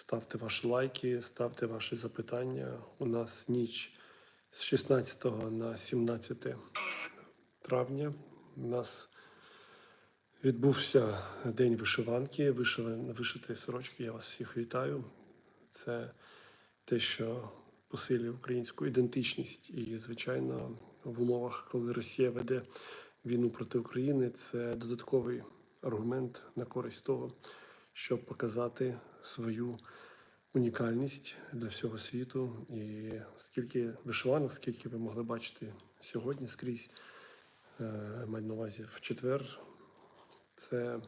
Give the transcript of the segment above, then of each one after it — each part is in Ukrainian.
Ставте ваші лайки, ставте ваші запитання. У нас ніч з 16 на 17 травня. У нас відбувся день вишиванки, вишиван- вишитої сорочки. Я вас всіх вітаю. Це те, що посилює українську ідентичність. І, звичайно, в умовах, коли Росія веде війну проти України, це додатковий аргумент на користь того, щоб показати свою унікальність для всього світу. І скільки вишиванок, скільки ви могли бачити сьогодні скрізь, е, маю на увазі в четвер, це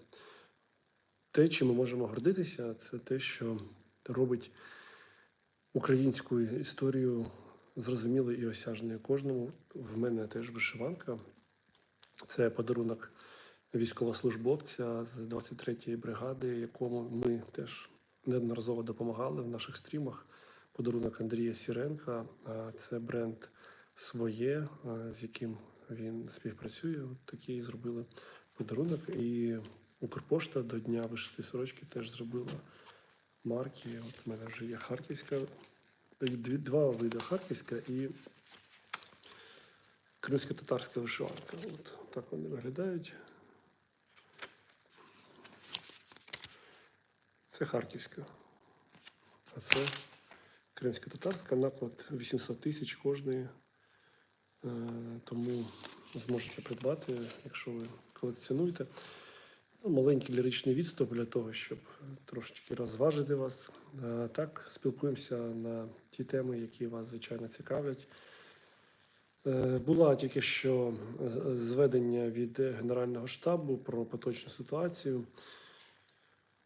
те, чим ми можемо гордитися, це те, що робить українську історію зрозумілою і осяжною кожному. В мене теж вишиванка. Це подарунок військовослужбовця з 23-ї бригади, якому ми теж неодноразово допомагали в наших стрімах. Подарунок Андрія Сіренка. Це бренд своє, з яким він співпрацює. От такий зробили подарунок. І Укрпошта до Дня вишитої сорочки теж зробила марки. От в мене вже є харківська, дві- два види харківська і кримсько-татарська вишиванка. От так вони виглядають. Це харківська. А це кримсько-татарська наклад 800 тисяч кожної. Е, Тому зможете придбати, якщо ви колекціонуєте. Ну, Маленький ліричний відступ для того, щоб трошечки розважити вас. Так, спілкуємося на ті теми, які вас, звичайно, цікавлять. Е, Була тільки що зведення від Генерального штабу про поточну ситуацію.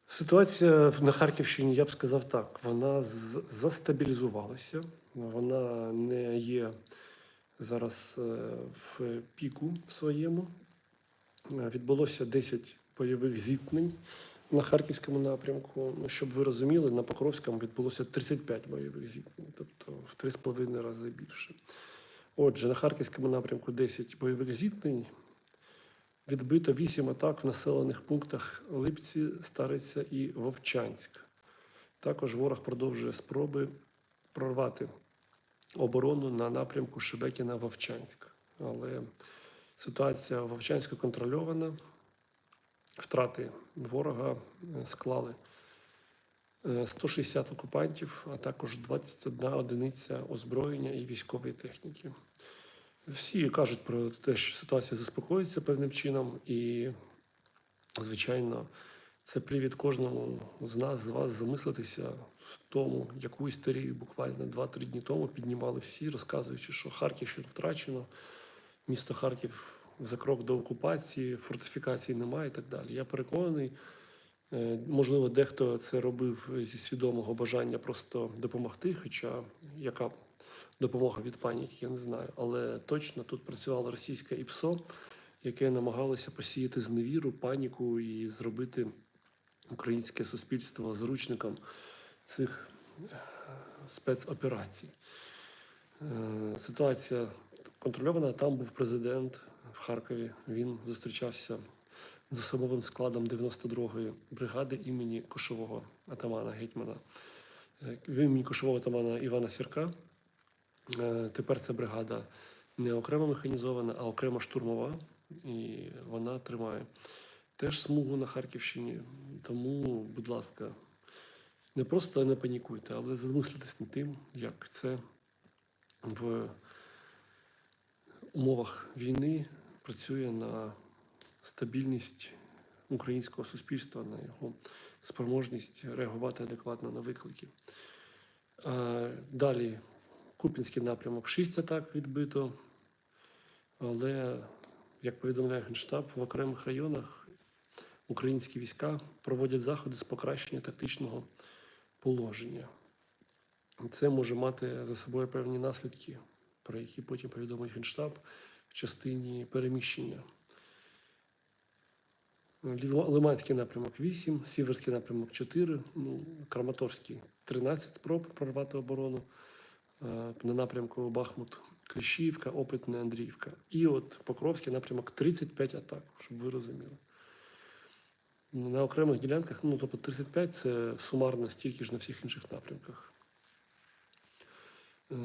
Ситуація на Харківщині, я б сказав так, вона застабілізувалася, вона не є зараз е, в піку своєму. Е, Відбулося 10 бойових зіткнень на Харківському напрямку. Ну, щоб ви розуміли, на Покровському відбулося 35 бойових зіткнень, тобто в 3,5 рази більше. Отже, на Харківському напрямку 10 бойових зіткнень. Відбито 8 атак в населених пунктах Липці, Стариця і Вовчанськ. Також ворог продовжує спроби прорвати оборону на напрямку Шебекіна-Вовчанськ. Але ситуація в Вовчанську контрольована. Втрати ворога е, склали е, 160 окупантів, а також 21 одиниця озброєння і військової техніки. Всі кажуть про те, що ситуація заспокоїться певним чином, і, звичайно, це привід кожному з нас, з вас замислитися в тому, яку історію буквально 2-3 дні тому піднімали всі, розказуючи, що Харківщину втрачено, місто Харків за крок до окупації, фортифікацій немає і так далі. Я переконаний, е, можливо, дехто це робив зі свідомого бажання просто допомогти, хоча яка допомога від паніки, я не знаю. Але точно тут працювало російське ІПСО, яке намагалося посіяти зневіру, паніку і зробити українське суспільство заручником цих е, спецоперацій. Е, Ситуація контрольована. Там був президент в Харкові. Він зустрічався з особовим складом 92-ї бригади імені Кошового атамана гетьмана. Е, Імені Кошового атамана Івана Сірка. Е, Тепер ця бригада не окремо механізована, а окремо штурмова, і вона тримає теж смугу на Харківщині. Тому, будь ласка, не просто не панікуйте, але замислитесь над тим, як це в умовах війни працює на стабільність українського суспільства, на його спроможність реагувати адекватно на виклики. Далі Купінський напрямок 6 атак відбито, але, як повідомляє Генштаб, в окремих районах українські війська проводять заходи з покращення тактичного положення. Це може мати за собою певні наслідки, про які потім повідомить Генштаб в частині переміщення. Лиманський напрямок 8, Сіверський напрямок 4, ну, Краматорський 13 спроб прорвати оборону на напрямку Бахмут, Кліщівка, Опитне, Андріївка. І от Покровський напрямок 35 атак, щоб ви розуміли. На окремих ділянках, ну тобто 35 це сумарно стільки ж на всіх інших напрямках. Е,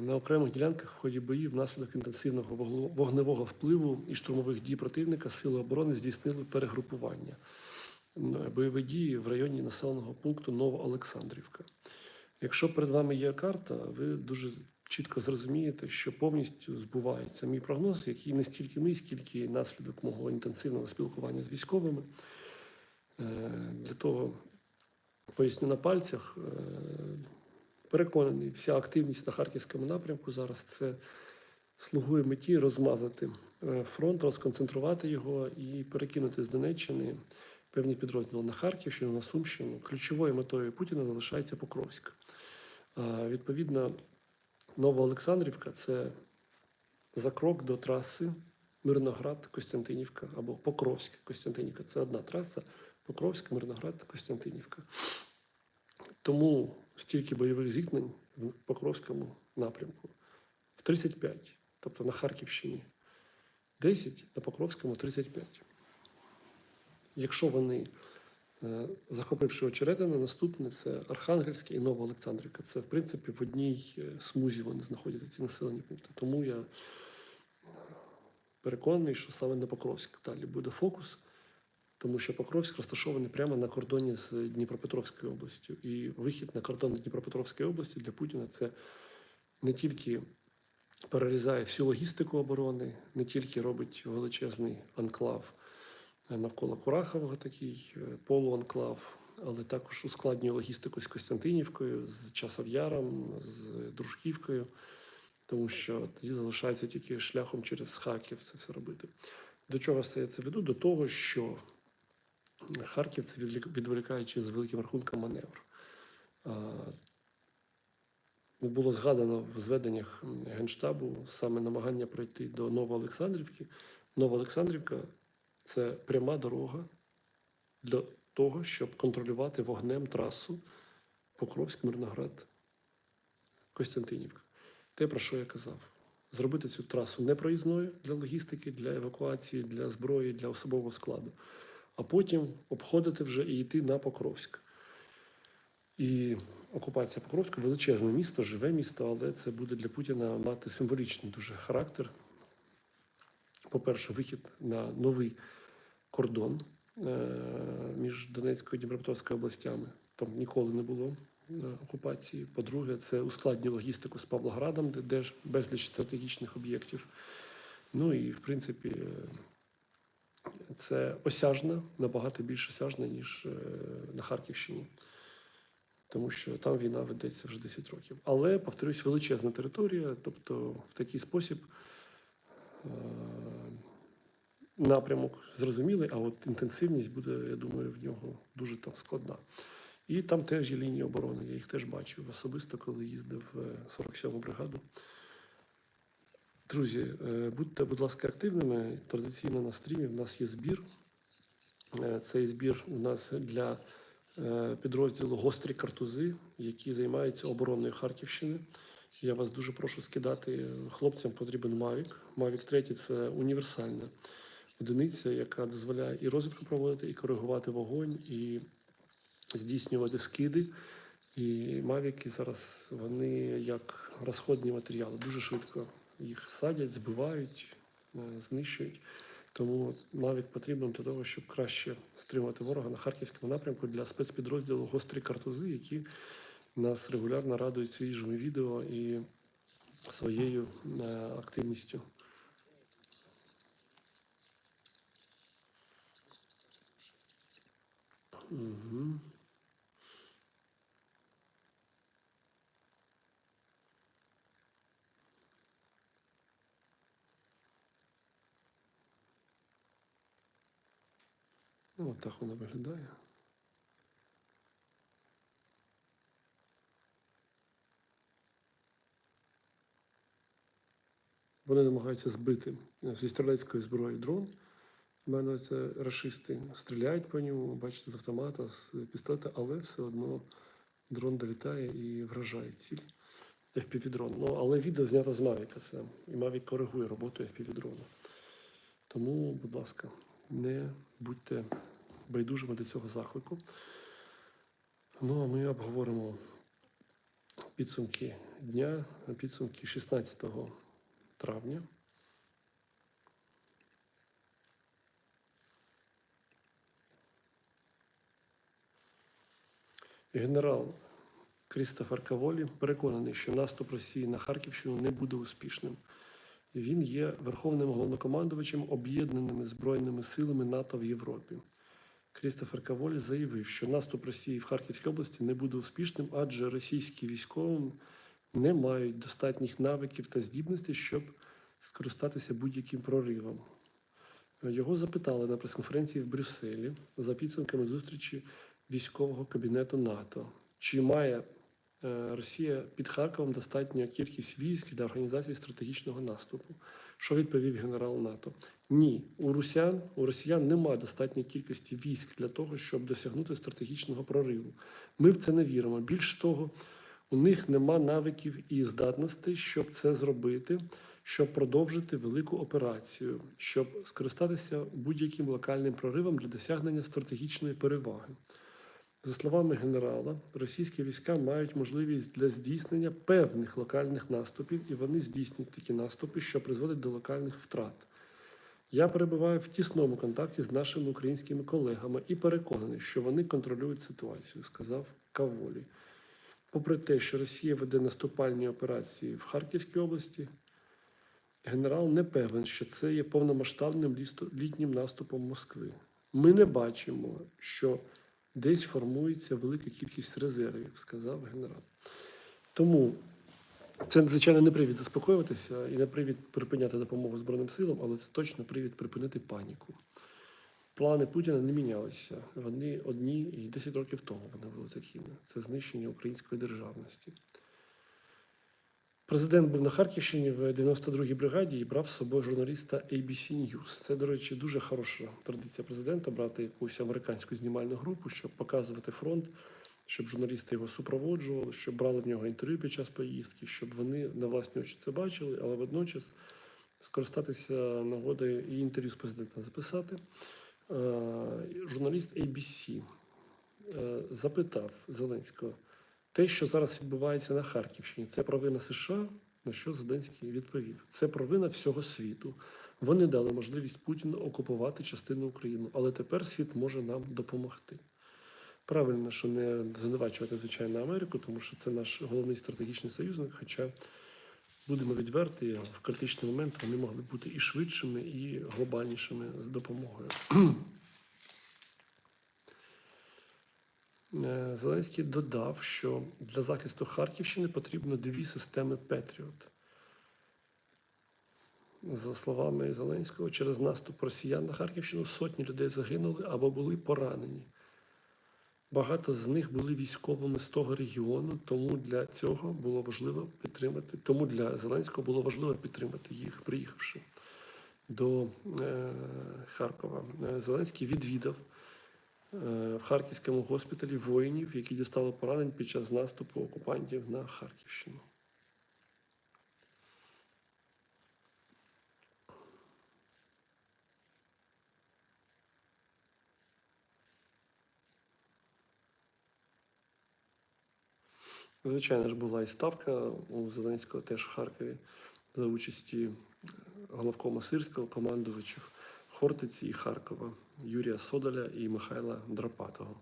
На окремих ділянках в ході боїв внаслідок інтенсивного вогневого впливу і штурмових дій противника сили оборони здійснили перегрупування М, бойові дії в районі населеного пункту Новоолександрівка. Якщо перед вами є карта, ви дуже чітко зрозумієте, що повністю збувається мій прогноз, який не стільки мій, скільки наслідок мого інтенсивного спілкування з військовими. Е, Для того поясню на пальцях. Е, Переконаний, вся активність на харківському напрямку зараз це слугує меті розмазати е, фронт, розконцентрувати його і перекинути з Донеччини певні підрозділи на Харківщину, на Сумщину. Ключовою метою Путіна залишається Покровськ. Відповідно, Новоолександрівка це за крок до траси Мирноград, Костянтинівка або Покровськ, Костянтинівка. Це одна траса. Покровськ, Мирноград, Костянтинівка. Тому стільки бойових зіткнень в Покровському напрямку в 35, тобто на Харківщині 10, на Покровському 35. Якщо вони, е, захопивши очеретини, наступне це Архангельське і Новоолександрівка. Це, в принципі, в одній е, смузі вони знаходяться ці населені пункти. Тому я переконаний, що саме на Покровськ далі буде фокус, тому що Покровськ розташований прямо на кордоні з Дніпропетровською областю. І вихід на кордон Дніпропетровської області для Путіна це не тільки перерізає всю логістику оборони, не тільки робить величезний анклав е, навколо Курахового, такий е, полуанклав, але також ускладнює логістику з Костянтинівкою, з Часов'яром, з Дружківкою, тому що тоді залишається тільки шляхом через Харків це все робити. До чого все я це веду? До того, що Харків це відволікаючи за великим рахунком маневр. Було згадано в зведеннях Генштабу саме намагання пройти до Новоолександрівки. Новоолександрівка це пряма дорога для того, щоб контролювати вогнем трасу Покровськ, Мирноград, Костянтинівка. Те, про що я казав. Зробити цю трасу непроїзною для логістики, для евакуації, для зброї, для особового складу, а потім обходити вже і йти на Покровськ. І окупація Покровська величезне місто, живе місто, але це буде для Путіна мати символічний дуже характер. По-перше, вихід на новий кордон е, між Донецькою і Дніпропетровською областями. Там ніколи не було е, окупації. По-друге, це ускладнює логістику з Павлоградом, де, де ж безліч стратегічних об'єктів. Ну і в принципі, це осяжна, набагато більш осяжна, ніж е, на Харківщині. Тому що там війна ведеться вже 10 років. Але, повторюсь, величезна територія, тобто в такий спосіб напрямок зрозумілий, а от інтенсивність буде, я думаю, в нього дуже там складна. І там теж є лінії оборони, я їх теж бачив особисто, коли їздив в 47-му бригаду. Друзі, е, будьте, будь ласка, активними. Традиційно на стрімі в нас є збір. Е, Цей збір у нас для е, підрозділу Гострі картузи, які займаються обороною Харківщини. Я вас дуже прошу скидати. Хлопцям потрібен Mavic. Mavic 3 – це універсальна одиниця, яка дозволяє і розвідку проводити, і коригувати вогонь, і здійснювати скиди. І мавіки зараз вони як розходні матеріали, дуже швидко їх садять, збивають, е, знищують. Тому Мавік потрібен для того, щоб краще стримувати ворога на харківському напрямку для спецпідрозділу гострі картузи, які нас регулярно радують свіжими відео і своєю е, активністю. Угу. Ну, от так воно виглядає. Вони намагаються збити зі стрілецької зброї дрон. У мене це рашисти стріляють по ньому, бачите, з автомата, з пістолета, але все одно дрон долітає і вражає ціль. FPV-дрон. Ну, але відео знято з Mavic. Це, і Mavic коригує роботу FPV-дрону. Тому, будь ласка, не будьте байдужими до цього заклику. Ну а ми обговоримо підсумки дня, підсумки 16 травня. Генерал Крістофер Каволі переконаний, що наступ Росії на Харківщину не буде успішним. Він є верховним головнокомандувачем об'єднаними збройними силами НАТО в Європі. Крістофер Каволі заявив, що наступ Росії в Харківській області не буде успішним, адже російські військові не мають достатніх навиків та здібностей, щоб скористатися будь-яким проривом. Його запитали на прес-конференції в Брюсселі за підсумками зустрічі військового кабінету НАТО. Чи має е, Росія під Харковом достатню кількість військ для організації стратегічного наступу? Що відповів генерал НАТО? Ні, у росіян у росіян немає достатньої кількості військ для того, щоб досягнути стратегічного прориву. Ми в це не віримо. Більш того, у них нема навиків і здатностей, щоб це зробити, щоб продовжити велику операцію, щоб скористатися будь-яким локальним проривом для досягнення стратегічної переваги. За словами генерала, російські війська мають можливість для здійснення певних локальних наступів, і вони здійснюють такі наступи, що призводять до локальних втрат. Я перебуваю в тісному контакті з нашими українськими колегами і переконаний, що вони контролюють ситуацію, сказав Каволі. Попри те, що Росія веде наступальні операції в Харківській області, генерал не певен, що це є повномасштабним літнім наступом Москви. Ми не бачимо, що десь формується велика кількість резервів, сказав генерал. Тому це, звичайно, не привід заспокоюватися і не привід припиняти допомогу Збройним силам, але це точно привід припинити паніку. Плани Путіна не мінялися. Вони одні і 10 років тому вони були такими. Це знищення української державності. Президент був на Харківщині в 92-й бригаді і брав з собою журналіста ABC News. Це, до речі, дуже хороша традиція президента брати якусь американську знімальну групу, щоб показувати фронт, щоб журналісти його супроводжували, щоб брали в нього інтерв'ю під час поїздки, щоб вони на власні очі це бачили, але водночас скористатися нагодою і інтерв'ю з президентом записати. Е, Журналіст ABC е, запитав Зеленського. Те, що зараз відбувається на Харківщині, це провина США, на що Зеленський відповів. Це провина всього світу. Вони дали можливість Путіну окупувати частину України, але тепер світ може нам допомогти. Правильно, що не звинувачувати, звичайно, Америку, тому що це наш головний стратегічний союзник. Хоча, будемо відверті, в критичний момент вони могли бути і швидшими, і глобальнішими з допомогою. Е, Зеленський додав, що для захисту Харківщини потрібно дві системи Петріот. За словами Зеленського, через наступ росіян на Харківщину сотні людей загинули або були поранені. Багато з них були військовими з того регіону, тому для цього було важливо підтримати. Тому для Зеленського було важливо підтримати їх, приїхавши до е, Харкова. Е, Зеленський відвідав е, в Харківському госпіталі воїнів, які дістали поранень під час наступу окупантів на Харківщину. Звичайно ж, була і ставка у Зеленського теж в Харкові за участі головкома Сирського, командувачів Хортиці і Харкова, Юрія Содоля і Михайла Драпатого.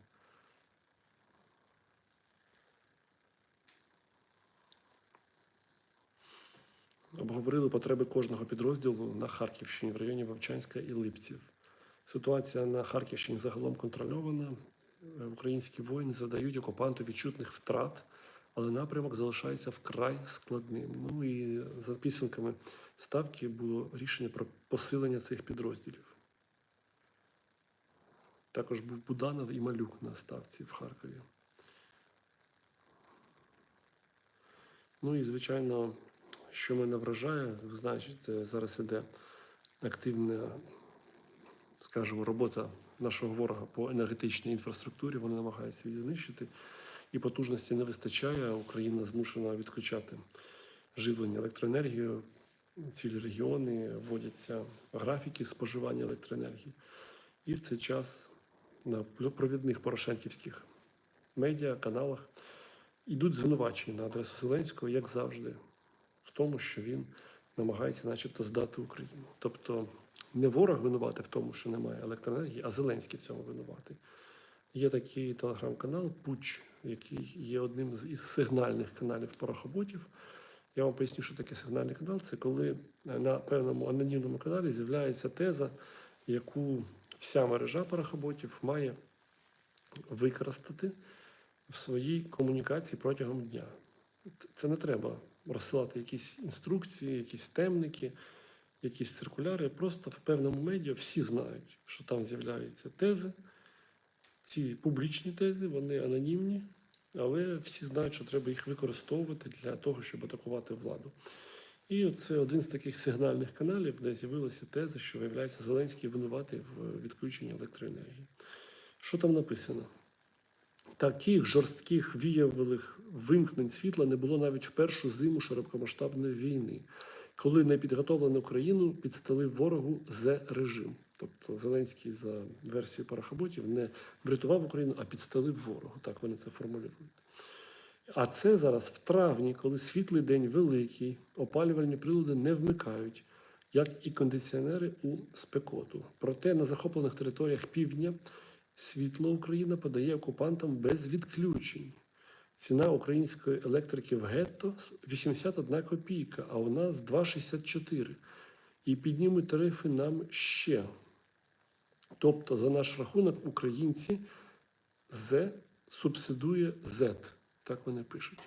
Обговорили потреби кожного підрозділу на Харківщині в районі Вовчанська і Липців. Ситуація на Харківщині загалом контрольована. Е, Українські воїни задають окупанту відчутних втрат, але напрямок залишається вкрай складним. Ну і за підсумками ставки було рішення про посилення цих підрозділів. Також був Буданов і Малюк на ставці в Харкові. Ну і, звичайно, що мене вражає, ви знаєте, зараз іде активна, скажімо, робота нашого ворога по енергетичній інфраструктурі. Вони намагаються її знищити, і потужності не вистачає. Україна змушена відключати живлення електроенергією. Цілі регіони вводяться графіки споживання електроенергії. І в цей час на провідних порошенківських медіа, каналах йдуть звинувачення на адресу Зеленського, як завжди, в тому, що він намагається, начебто, здати Україну. Тобто не ворог винуватий в тому, що немає електроенергії, а Зеленський в цьому винуватий. Є такий телеграм-канал Пуч, який є одним із сигнальних каналів порохоботів. Я вам поясню, що таке сигнальний канал. Це коли на певному анонімному каналі з'являється теза, яку вся мережа порохоботів має використати в своїй комунікації протягом дня. Це не треба розсилати якісь інструкції, якісь темники, якісь циркуляри. Просто в певному медіа всі знають, що там з'являються тези. Ці публічні тези, вони анонімні, але всі знають, що треба їх використовувати для того, щоб атакувати владу. І це один з таких сигнальних каналів, де з'явилася теза, що виявляється Зеленський винуватий в відключенні електроенергії. Що там написано? Таких жорстких віявих вимкнень світла не було навіть в першу зиму широкомасштабної війни, коли непідготовлену країну підстелив ворогу з режим. Тобто Зеленський за версією парахаботів не врятував Україну, а підстелив ворогу. Так вони це формулюють. А це зараз в травні, коли світлий день великий, опалювальні прилади не вмикають, як і кондиціонери у спекоту. Проте на захоплених територіях півдня світло Україна подає окупантам без відключень. Ціна української електрики в гетто 81 копійка, а у нас 2,64. І піднімуть тарифи нам ще. Тобто, за наш рахунок, українці З субсидує Z. Так вони пишуть.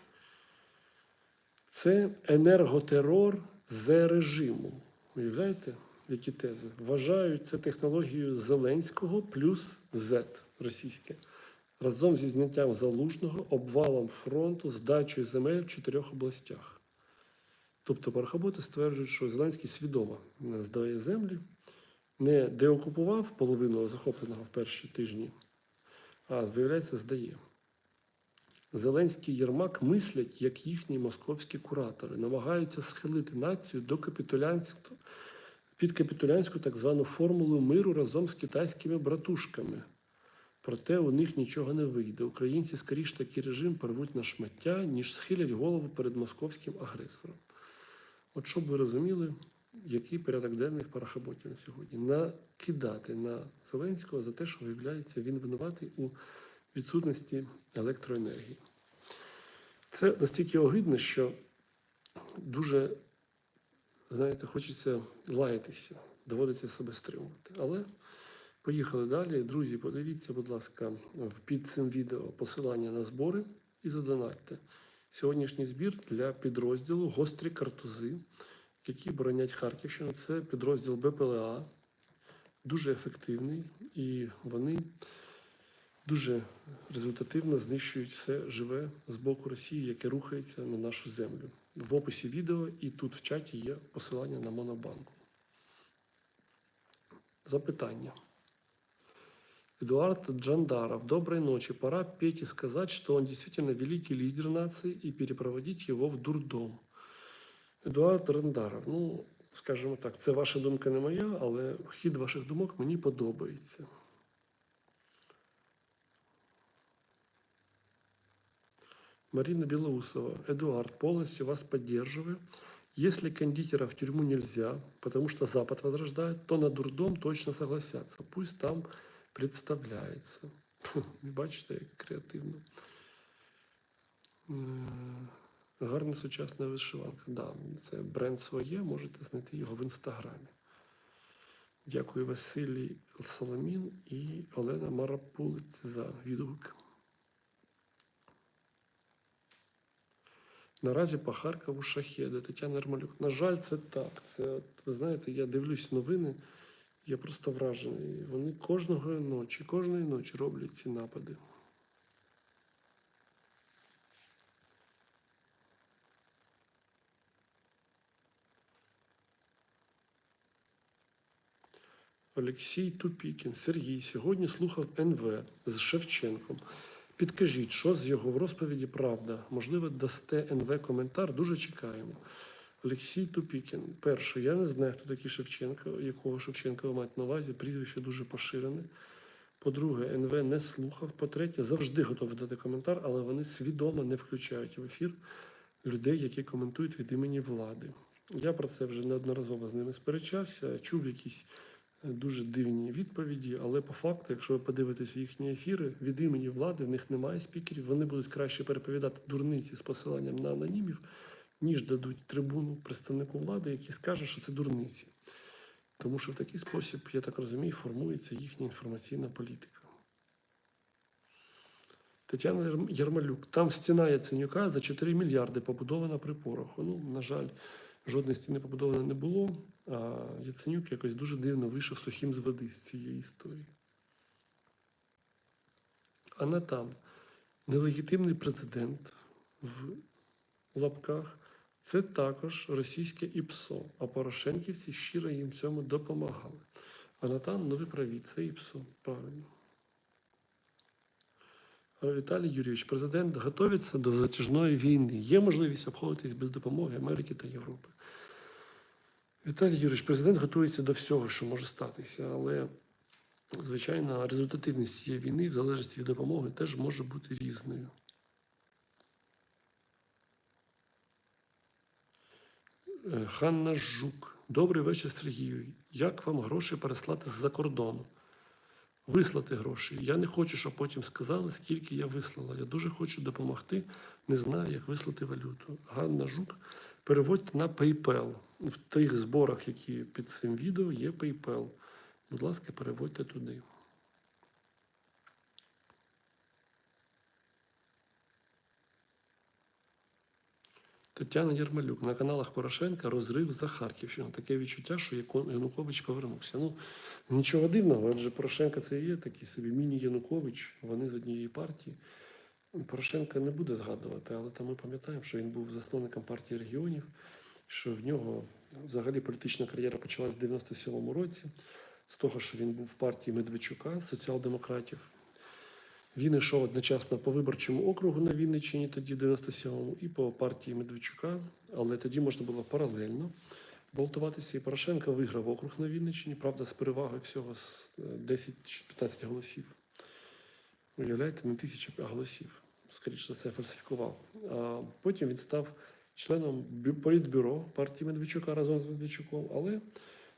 Це енерготерор з режиму. Уявляєте, які тези? Вважають це технологією Зеленського плюс Z російське. Разом зі зняттям залужного, обвалом фронту, здачею земель в чотирьох областях. Тобто парахоботи стверджують, що Зеленський свідомо здає землі, не деокупував половину захопленого в перші тижні, а виявляється, здає. Зеленський Єрмак мислять, як їхні московські куратори, намагаються схилити націю до капітулянського, під капітулянську так звану формулу миру разом з китайськими братушками. Проте у них нічого не вийде. Українці скоріш такий режим порвуть на шмаття, ніж схилять голову перед московським агресором. От щоб ви розуміли, який порядок денний в парахаботі на сьогодні. Накидати на Зеленського за те, що виявляється, він винуватий у відсутності електроенергії. Це настільки огидно, що дуже, знаєте, хочеться лаятися, доводиться себе стримувати. Але поїхали далі. Друзі, подивіться, будь ласка, під цим відео посилання на збори і задонатьте. Сьогоднішній збір для підрозділу Гострі картузи, які боронять Харківщину. Це підрозділ БПЛА, дуже ефективний, і вони дуже результативно знищують все живе з боку Росії, яке рухається на нашу землю. В описі відео і тут в чаті є посилання на Монобанку. Запитання. Эдуард Джандаров. Доброй ночи. Пора Пете сказать, что он действительно великий лидер нации и перепроводить его в дурдом. Едуард Джандаров. Ну, скажімо так, це ваша думка не моя, але хід ваших думок мені подобається. Марина Белоусова. Эдуард, полностью вас поддерживаю. Если кондитера в тюрьму нельзя, потому что Запад возрождает, то на дурдом точно согласятся. Пусть там представляється. Бачите, як креативно. Е, Гарна сучасна вишиванка. Да, це бренд своє, можете знайти його в інстаграмі. Дякую Василій Соломін і Олена Марапулиць за відгук. Наразі по Харкову шахеди. Тетяна Ермолюк. На жаль, це так. Це, от, ви знаєте, я дивлюсь новини. Я просто вражений. Вони кожного ночі, кожної ночі роблять ці напади. Олексій Тупікін. Сергій сьогодні слухав НВ з Шевченком. Підкажіть, що з його в розповіді правда? Можливо, дасте НВ коментар. Дуже чекаємо. Олексій Тупікін. Перше, я не знаю, хто такий Шевченко, якого Шевченка ви маєте на увазі. Прізвище дуже поширене. По-друге, НВ не слухав. По-третє, завжди готовий дати коментар, але вони свідомо не включають в ефір людей, які коментують від імені влади. Я про це вже неодноразово з ними сперечався, чув якісь дуже дивні відповіді, але по факту, якщо ви подивитесь їхні ефіри, від імені влади в них немає спікерів, вони будуть краще переповідати дурниці з посиланням на анонімів, ніж дадуть трибуну представнику влади, який скаже, що це дурниці. Тому що в такий спосіб, я так розумію, формується їхня інформаційна політика. Тетяна Єрмалюк. Там стіна Яценюка за 4 мільярди побудована при пороху. Ну, на жаль, жодної стіни побудовано не було, а Яценюк якось дуже дивно вийшов сухим з води з цієї історії. А на там нелегітимний президент в лапках це також російське ІПСО, а Порошенківці щиро їм цьому допомагали. А Натан, ну ви праві, це ІПСО, правильно. Віталій Юрійович, президент готується до затяжної війни. Є можливість обходитись без допомоги Америки та Європи. Віталій Юрійович, президент готується до всього, що може статися, але, звичайно, результативність цієї війни, в залежності від допомоги, теж може бути різною. Е, Ханна Жук. Добрий вечір, Сергію. Як вам гроші переслати з-за кордону? Вислати гроші. Я не хочу, щоб потім сказали, скільки я вислала. Я дуже хочу допомогти. Не знаю, як вислати валюту. Ганна Жук, переводьте на PayPal. В тих зборах, які під цим відео, є PayPal. Будь ласка, переводьте туди. Тетяна Єрмалюк на каналах Порошенка розрив за Харківщину. Таке відчуття, що Янукович повернувся. Ну нічого дивного, адже Порошенко це є такий собі міні-Янукович. Вони з однієї партії. Порошенка не буде згадувати, але там ми пам'ятаємо, що він був засновником партії регіонів, що в нього взагалі політична кар'єра почалась в 97-му році, з того, що він був в партії Медведчука, соціал-демократів. Він йшов одночасно по виборчому округу на Вінниччині, тоді в 97-му, і по партії Медведчука, але тоді можна було паралельно балотуватися. І Порошенко виграв округ на Вінниччині, правда, з перевагою всього з е, 10 чи 15 голосів. Уявляєте, не тисяча голосів. Скоріше це фальсифікував. А потім він став членом політбюро партії Медведчука разом з Медведчуком, але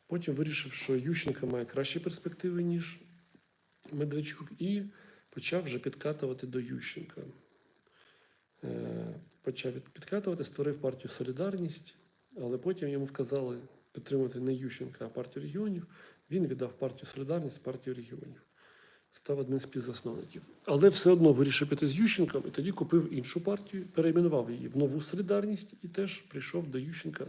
потім вирішив, що Ющенко має кращі перспективи, ніж Медведчук, і почав вже підкатувати до Ющенка. Е, Почав підкатувати, створив партію Солідарність, але потім йому вказали підтримувати не Ющенка, а партію регіонів. Він віддав партію Солідарність партію регіонів. Став одним з співзасновників. Але все одно вирішив піти з Ющенком і тоді купив іншу партію, перейменував її в нову солідарність і теж прийшов до Ющенка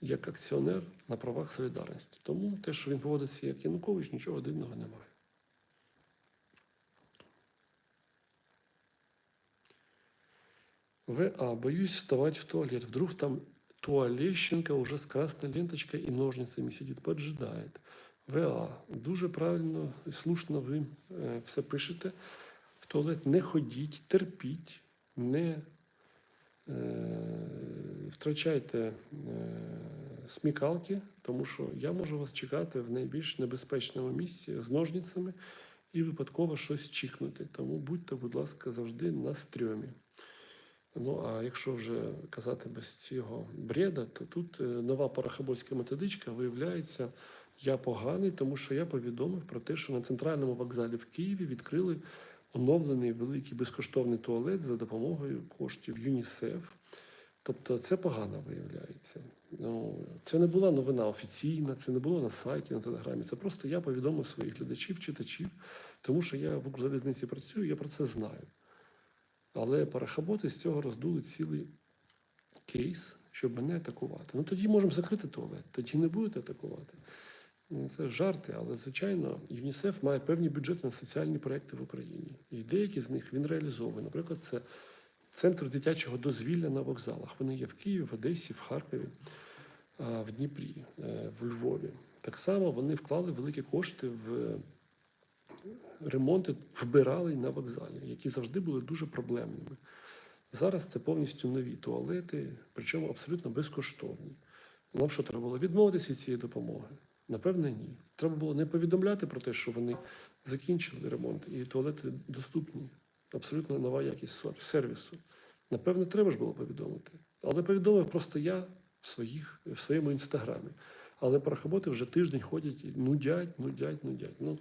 як акціонер на правах солідарності. Тому те, що він поводиться як Янукович, нічого дивного немає. ВА. Боюсь вставать в туалет. Вдруг там туалещенка уже с красной ленточкой и ножницами сидит, поджидает. ВА. Дуже правильно і слушно ви е, все пишете. В туалет не ходіть, терпіть, не е, втрачайте е, смікалки, тому що я можу вас чекати в найбільш небезпечному місці з ножницями і випадково щось чихнути. Тому будьте, будь ласка, завжди на стрьомі. Ну, а якщо вже казати без цього бреда, то тут е, нова парахабольська методичка виявляється, я поганий, тому що я повідомив про те, що на центральному вокзалі в Києві відкрили оновлений великий безкоштовний туалет за допомогою коштів ЮНІСЕФ. Тобто це погано виявляється. Ну, це не була новина офіційна, це не було на сайті, на телеграмі. Це просто я повідомив своїх глядачів, читачів, тому що я в Укрзалізниці працюю, я про це знаю. Але парахаботи з цього роздули цілий кейс, щоб мене атакувати. Ну тоді можемо закрити туалет, тоді не будете атакувати. Ну, Це жарти, але звичайно, ЮНІСЕФ має певні бюджети на соціальні проекти в Україні. І деякі з них він реалізовує. Наприклад, це центр дитячого дозвілля на вокзалах. Вони є в Києві, в Одесі, в Харкові, в Дніпрі, е, в Львові. Так само вони вклали великі кошти в ремонти вбиралень на вокзалі, які завжди були дуже проблемними. Зараз це повністю нові туалети, причому абсолютно безкоштовні. Нам що треба було відмовитися від цієї допомоги? Напевне, ні. Треба було не повідомляти про те, що вони закінчили ремонт, і туалети доступні. Абсолютно нова якість сервісу. Напевно, треба ж було повідомити. Але повідомив просто я в, своїх, в своєму інстаграмі. Але парохоботи вже тиждень ходять і нудять, нудять, нудять. Ну,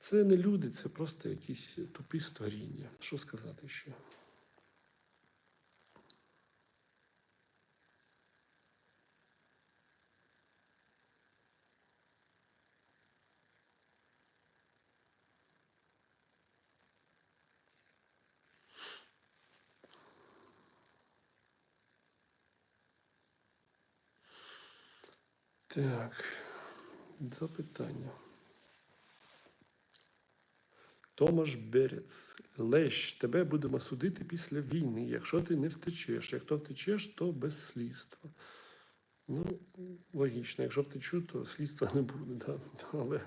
це не люди, це просто якісь тупі створіння. Що сказати ще? Так, запитання. Томаш Берець. Лещ, тебе будемо судити після війни. Якщо ти не втечеш. Якщо втечеш, то без слідства. Ну, логічно. Якщо втечу, то слідства не буде. Да? Але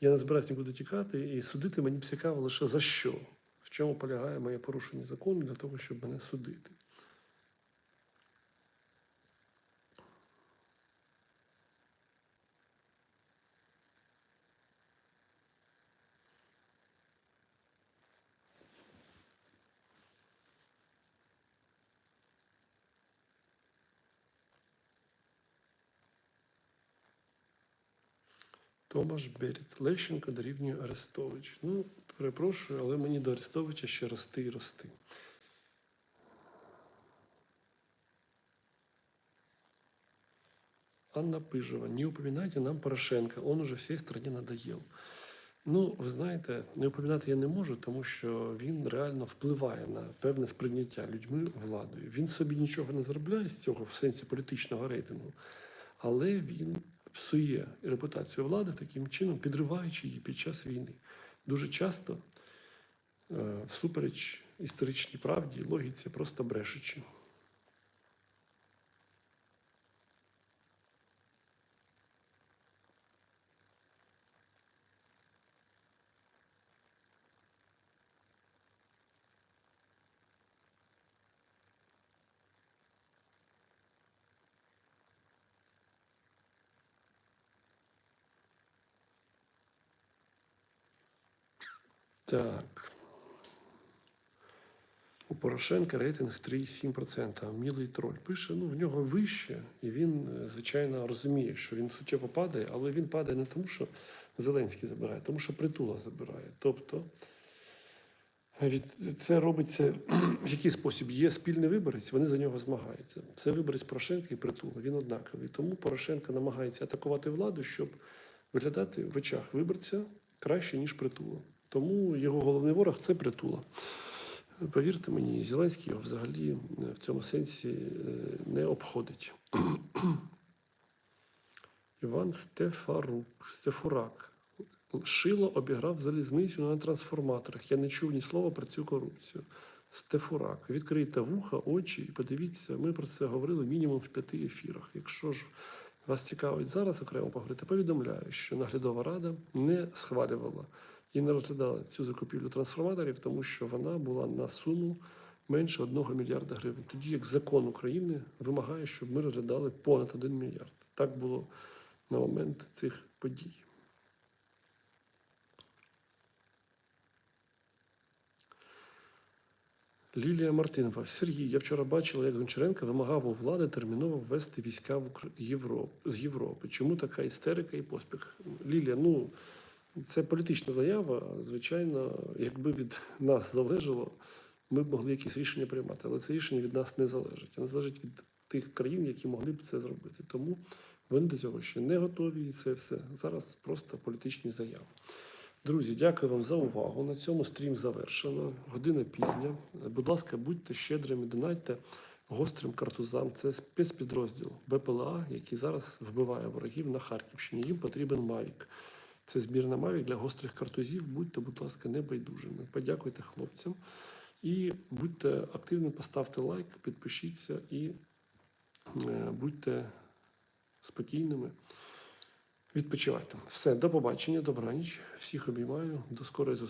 я не збираюся нікуди тікати, і судити мені цікаво лише за що. В чому полягає моє порушення закону для того, щоб мене судити. Томаш Берець. Лещенко дорівнює Арестович. Ну, перепрошую, але мені до Арестовича ще рости і рости. Анна Пыжева. Не упоминайте нам Порошенка, он уже всій стране надоел. Ну, ви знаєте, не упоминати я не можу, тому що він реально впливає на певне сприйняття людьми владою. Він собі нічого не заробляє з цього в сенсі політичного рейтингу, але він псує репутацію влади таким чином, підриваючи її під час війни. Дуже часто, е, всупереч історичній правді логіці, просто брешучи. Так. У Порошенка рейтинг 3,7%. Мілий троль пише, ну в нього вище, і він, е, звичайно, розуміє, що він суттєво падає, але він падає не тому, що Зеленський забирає, тому що притула забирає. Тобто це робиться в який спосіб? Є спільний виборець, вони за нього змагаються. Це виборець Порошенка і притула. Він однаковий. Тому Порошенко намагається атакувати владу, щоб виглядати в очах виборця краще, ніж притула. Тому його головний ворог це притула. Повірте мені, Зеленський його взагалі е, в цьому сенсі е, не обходить. Іван Стефарук, Стефурак. Шило обіграв залізницю на трансформаторах. Я не чув ні слова про цю корупцію. Стефурак. Відкрийте вуха, очі і подивіться, ми про це говорили мінімум в п'яти ефірах. Якщо ж вас цікавить зараз окремо поговорити, повідомляю, що наглядова рада не схвалювала і не розглядала цю закупівлю трансформаторів, тому що вона була на суму менше 1 мільярда гривень. Тоді як закон України вимагає, щоб ми розглядали понад 1 мільярд. Так було на момент цих подій. Лілія Мартинова. Сергій, я вчора бачила, як Гончаренко вимагав у влади терміново ввести війська в Укра- Європ... з Європи. Чому така істерика і поспіх? Лілія, ну це політична заява. Звичайно, якби від нас залежало, ми б могли якісь рішення приймати. Але це рішення від нас не залежить. Воно залежить від тих країн, які могли б це зробити. Тому вони до цього ще не готові, і це все зараз просто політичні заяви. Друзі, дякую вам за увагу. На цьому стрім завершено. Година пізня. Будь ласка, будьте щедрими, донайте гострим картузам. Це спецпідрозділ БПЛА, який зараз вбиває ворогів на Харківщині. Їм потрібен Мавік. Це збірна Мавік для гострих картузів. Будьте, будь ласка, небайдужими. Подякуйте хлопцям. І будьте активними, поставте лайк, підпишіться і е, будьте спокійними. Відпочивайте. Все, до побачення, добраніч. Всіх обіймаю. До скорої зустрічі.